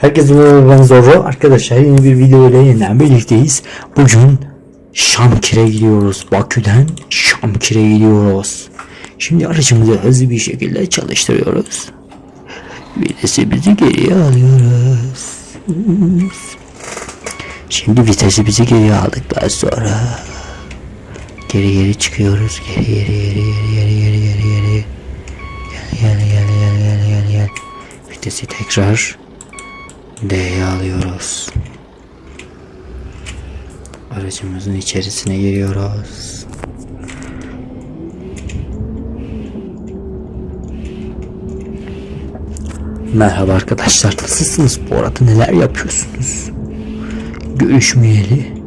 Herkese merhaba ben Zorro. Arkadaşlar yeni bir video ile yeniden birlikteyiz. Bugün Şamkir'e gidiyoruz. Bakü'den Şamkir'e gidiyoruz. Şimdi aracımızı hızlı bir şekilde çalıştırıyoruz. Vitesimizi geriye alıyoruz. Şimdi vitesimizi geriye aldıktan sonra geri geri çıkıyoruz. Geri geri geri geri geri geri geri geri. Gel gel gel gel gel gel gel. Vitesi tekrar D'ye alıyoruz. Aracımızın içerisine giriyoruz. Merhaba arkadaşlar nasılsınız bu arada neler yapıyorsunuz? Görüşmeyeli.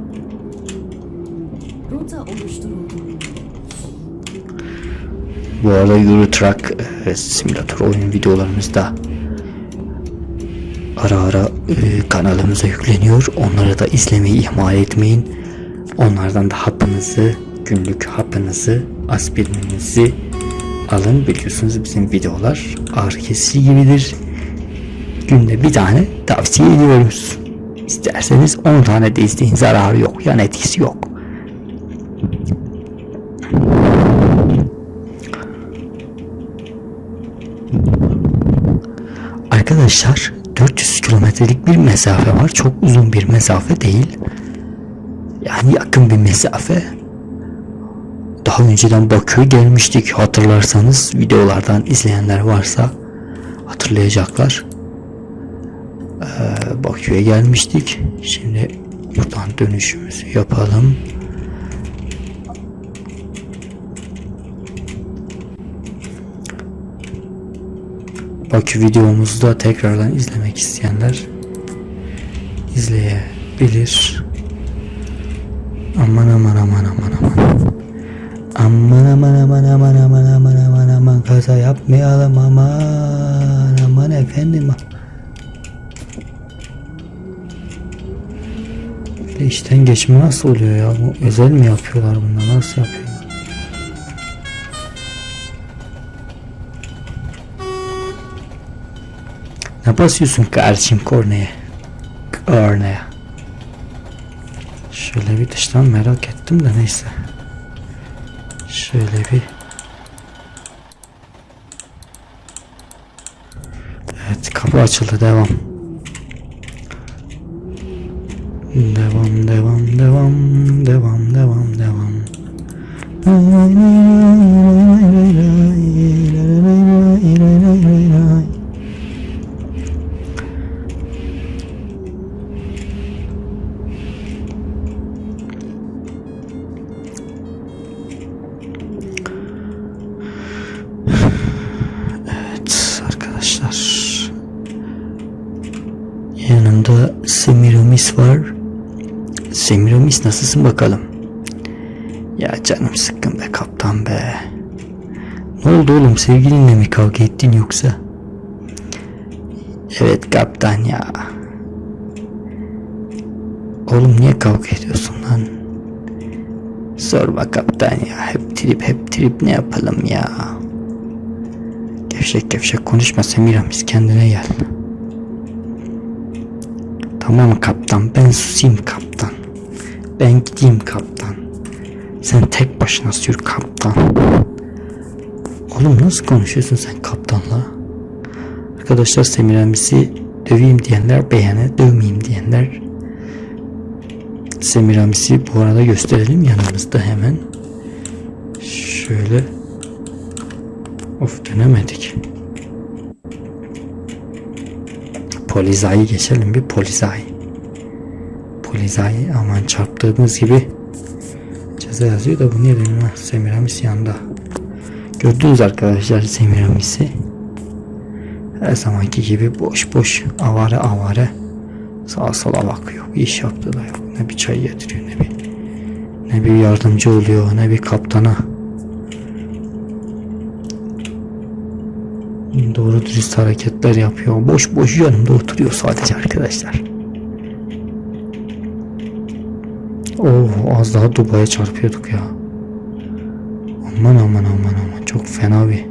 Bu arada Euro Truck e, simülatör oyun videolarımızda ara ara e, kanalımıza yükleniyor. Onları da izlemeyi ihmal etmeyin. Onlardan da hapınızı, günlük hapınızı, aspirininizi alın. Biliyorsunuz bizim videolar ağrı kesici gibidir. Günde bir tane tavsiye ediyoruz. İsterseniz 10 tane de izleyin zararı yok. Yan etkisi yok. Arkadaşlar 400 kilometrelik bir mesafe var. Çok uzun bir mesafe değil. Yani yakın bir mesafe. Daha önceden Bakü'ye gelmiştik. Hatırlarsanız videolardan izleyenler varsa hatırlayacaklar. Ee, Bakü'ye gelmiştik. Şimdi buradan dönüşümüzü yapalım. Bakü videomuzu da tekrardan izlemek isteyenler izleyebilir. Aman aman aman aman aman. Aman aman aman aman aman aman aman aman kaza yapmayalım aman aman efendim. Böyle işten geçme nasıl oluyor ya? Bu özel mi yapıyorlar bunlar? Nasıl yapıyorlar? Ne basıyorsun kardeşim korneye? Korneye. Şöyle bir dıştan merak ettim de neyse. Şöyle bir Evet kapı açıldı devam. Devam devam devam devam devam devam. Yanımda Semiramis var. Semiramis nasılsın bakalım? Ya canım sıkkın be kaptan be. Ne oldu oğlum sevgilinle mi kavga ettin yoksa? Evet kaptan ya. Oğlum niye kavga ediyorsun lan? Sorma kaptan ya. Hep trip hep trip ne yapalım ya? Gevşek gevşek konuşma Semiramis kendine gel. Tamam kaptan ben susayım kaptan. Ben gideyim kaptan. Sen tek başına sür kaptan. Oğlum nasıl konuşuyorsun sen kaptanla? Arkadaşlar Semiramis'i döveyim diyenler beğene, dövmeyeyim diyenler Semiramis'i bu arada gösterelim yanımızda hemen. Şöyle Of dönemedik. Polizayı geçelim bir polizayı. Polizayı aman çarptığımız gibi ceza yazıyor da bu niye dönüyor? Ha, Semiramis yanında. Gördünüz arkadaşlar Semiramis'i. Her zamanki gibi boş boş avare avare sağa sola bakıyor. Bir iş yaptığı da yok. Ne bir çay getiriyor ne bir ne bir yardımcı oluyor ne bir kaptana. Doğru dürüst hareketler yapıyor. Boş boş yanımda oturuyor sadece arkadaşlar. Oh az daha Dubai'ye çarpıyorduk ya. Aman aman aman aman çok fena bir.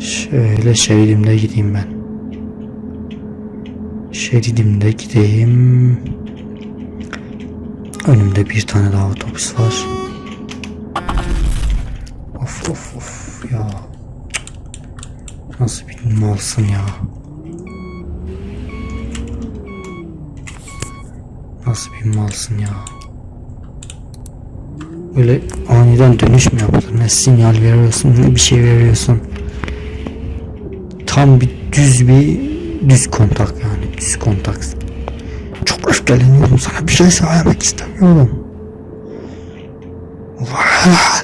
Şöyle şeridimde gideyim ben. Şeridimde gideyim. Önümde bir tane daha otobüs var. Of of of ya. Nasıl bir malsın ya. Nasıl bir malsın ya. Böyle aniden dönüş mü yapılır? Ne sinyal veriyorsun ne bir şey veriyorsun. Tam bir düz bir düz kontak yani düz kontak. Çok öfkeleniyorum sana bir şey söylemek istemiyorum. Vah!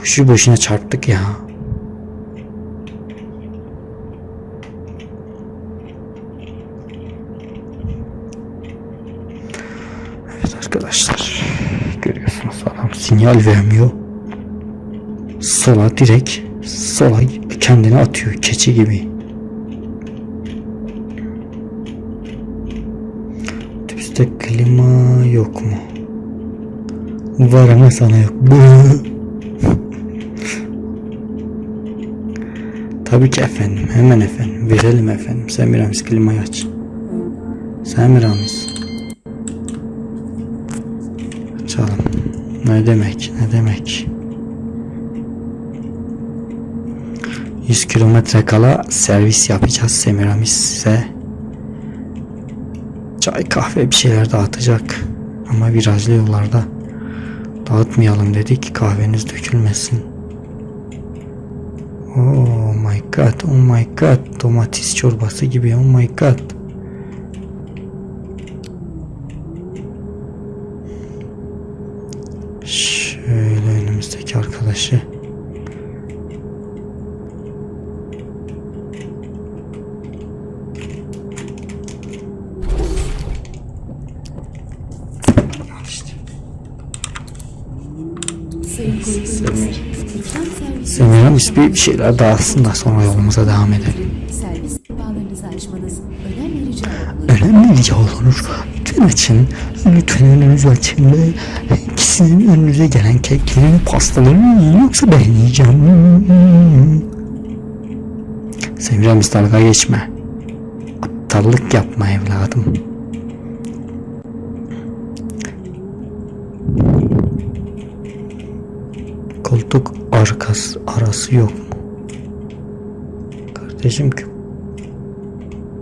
Boşu boşuna çarptık ya. Evet arkadaşlar. Görüyorsunuz adam sinyal vermiyor. Sola direkt sola kendini atıyor keçi gibi. Otobüste klima yok mu? Var ama sana yok. Tabii ki efendim. Hemen efendim. Verelim efendim. Semiramis klimayı aç. Semiramis. Ne demek? Ne demek? 100 kilometre kala servis yapacağız Semiramis size. Çay kahve bir şeyler dağıtacak. Ama virajlı yollarda dağıtmayalım dedik kahveniz dökülmesin. Oh my god, oh my god. Domates çorbası gibi, oh my god. Şöyle önümüzdeki arkadaşı. İşte. Servis Semiramis bir şeyler dağıtsın da sonra yolumuza devam edelim. önemli rica olunur. Lütfen açın. Lütfen önünüzü açın ve ikisinin önünüze gelen keklerin pastalarını yiyin yoksa ben yiyeceğim. Semiramis dalga geçme. Aptallık yapma evladım. Koltuk arkası arası yok mu? Kardeşim ki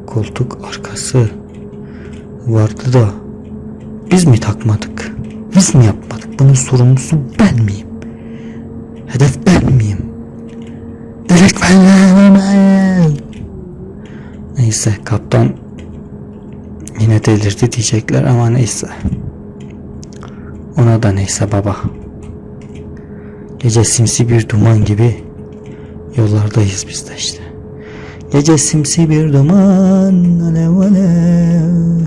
koltuk arkası vardı da biz mi takmadık? Biz mi yapmadık? Bunun sorumlusu ben miyim? Hedef ben miyim? Öğretmenler ben. Neyse kaptan yine delirdi diyecekler ama neyse. Ona da neyse baba. Gece simsi bir duman gibi yollardayız biz de işte. Gece simsi bir duman alev alev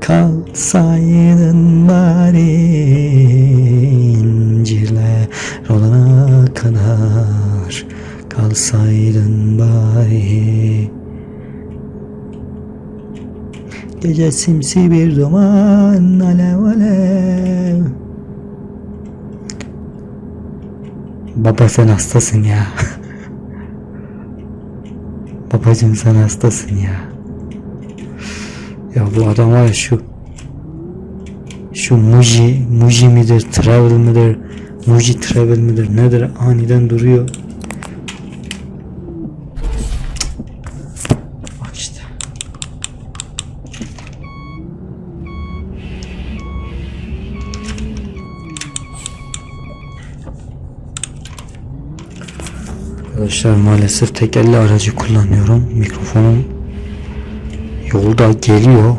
Kalsaydın bari incirler olana kadar Kalsaydın bari Gece simsi bir duman alev alev Baba sen hastasın ya. Babacım sen hastasın ya. Ya bu adam var şu şu Muji, Muji midir, Travel midir, Muji Travel midir nedir aniden duruyor. Arkadaşlar maalesef tekerli aracı kullanıyorum. Mikrofonum yolda geliyor.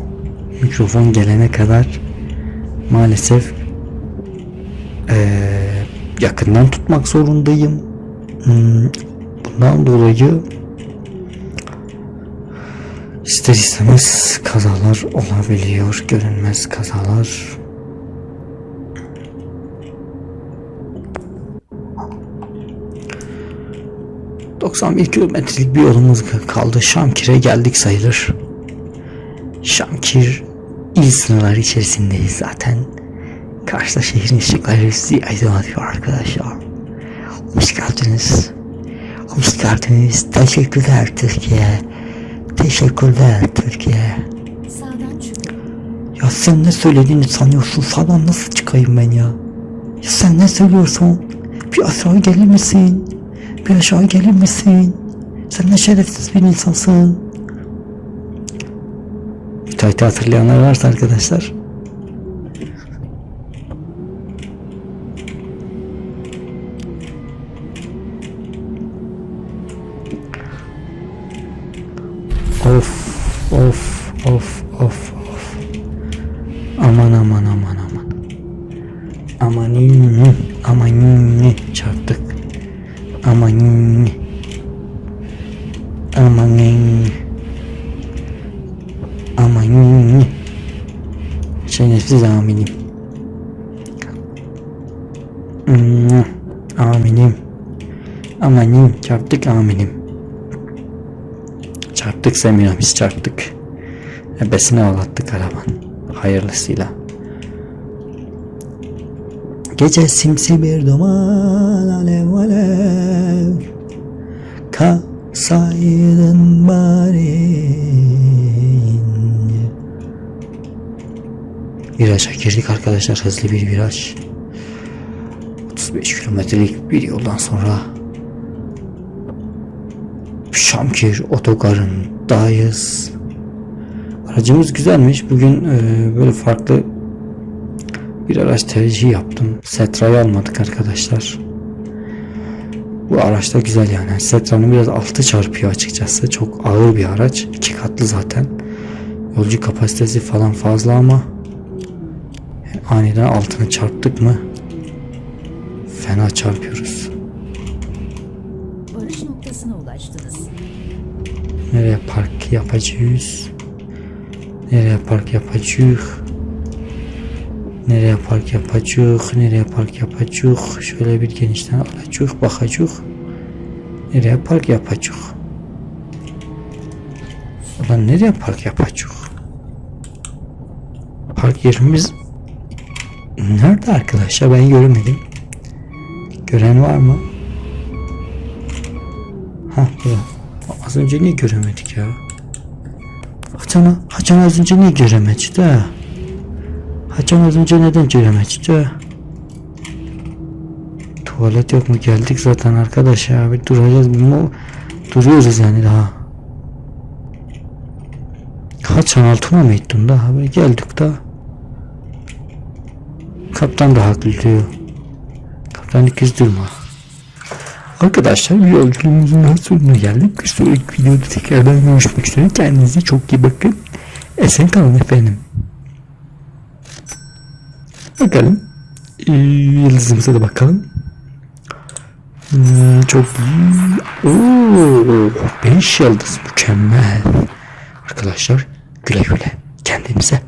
Mikrofon gelene kadar maalesef eee, yakından tutmak zorundayım. Hmm, Bundan dolayı ister istemez kazalar olabiliyor. Görünmez kazalar. ...91 kilometrelik bir yolumuz kaldı. Şamkir'e geldik sayılır. Şamkir il sınırları içerisindeyiz zaten. Karşıda şehrin ışıkları sizi aydınlatıyor arkadaşlar. Hoş geldiniz. Hoş geldiniz. Teşekkürler Türkiye. Teşekkürler Türkiye. Sağdan. Ya sen ne söylediğini sanıyorsun? Sana nasıl çıkayım ben ya? Ya sen ne söylüyorsun? Bir aşağı gelir misin? Bir aşağı gelir misin? Sen ne şerefsiz bir insansın. Müteahhiti hatırlayanlar varsa arkadaşlar. Of of of Aminim. Amanin çarptık aminim. Çarptık Semiramis çarptık. Ebesine ağlattık araban. Hayırlısıyla. Gece simsi bir duman alev alev Kalsaydın bari Viraja girdik arkadaşlar hızlı bir viraj 35 kilometrelik bir yoldan sonra Şamkir otogarındayız Aracımız güzelmiş bugün e, böyle farklı bir araç tercihi yaptım. Setra'yı almadık arkadaşlar. Bu araç da güzel yani. Setra'nın biraz altı çarpıyor açıkçası. Çok ağır bir araç. iki katlı zaten. Yolcu kapasitesi falan fazla ama aniden altına çarptık mı fena çarpıyoruz. Varış noktasına ulaştınız. Nereye park yapacağız? Nereye park yapacağız? Nereye park yapacağız? Nereye park yapacağız? Şöyle bir genişten alacağız, bakacağız. Nereye park yapacağız? Ulan nereye park yapacağız? Park yerimiz nerede arkadaşlar? Ben göremedim. Gören var mı? Ha burada. Az önce niye göremedik ya? Hacan, Hacan az önce niye göremedik de? Hacan az önce neden göremedik de? Tuvalet yok mu? Geldik zaten arkadaş ya. Bir duracağız. Bir mo duruyoruz yani daha. Hacan altına mı gittin daha? Geldik daha. Kaptan da haklı diyor. İkiz durma. Arkadaşlar bir yolculuğumuzun daha sonuna geldik. Bir sonraki videoda tekrardan görüşmek üzere. Kendinize çok iyi bakın. Esen kalın efendim. Bakalım. Ee, yıldızımıza da bakalım. Hmm, çok iyi. Oo, 5 yıldız mükemmel. Arkadaşlar güle güle. Kendinize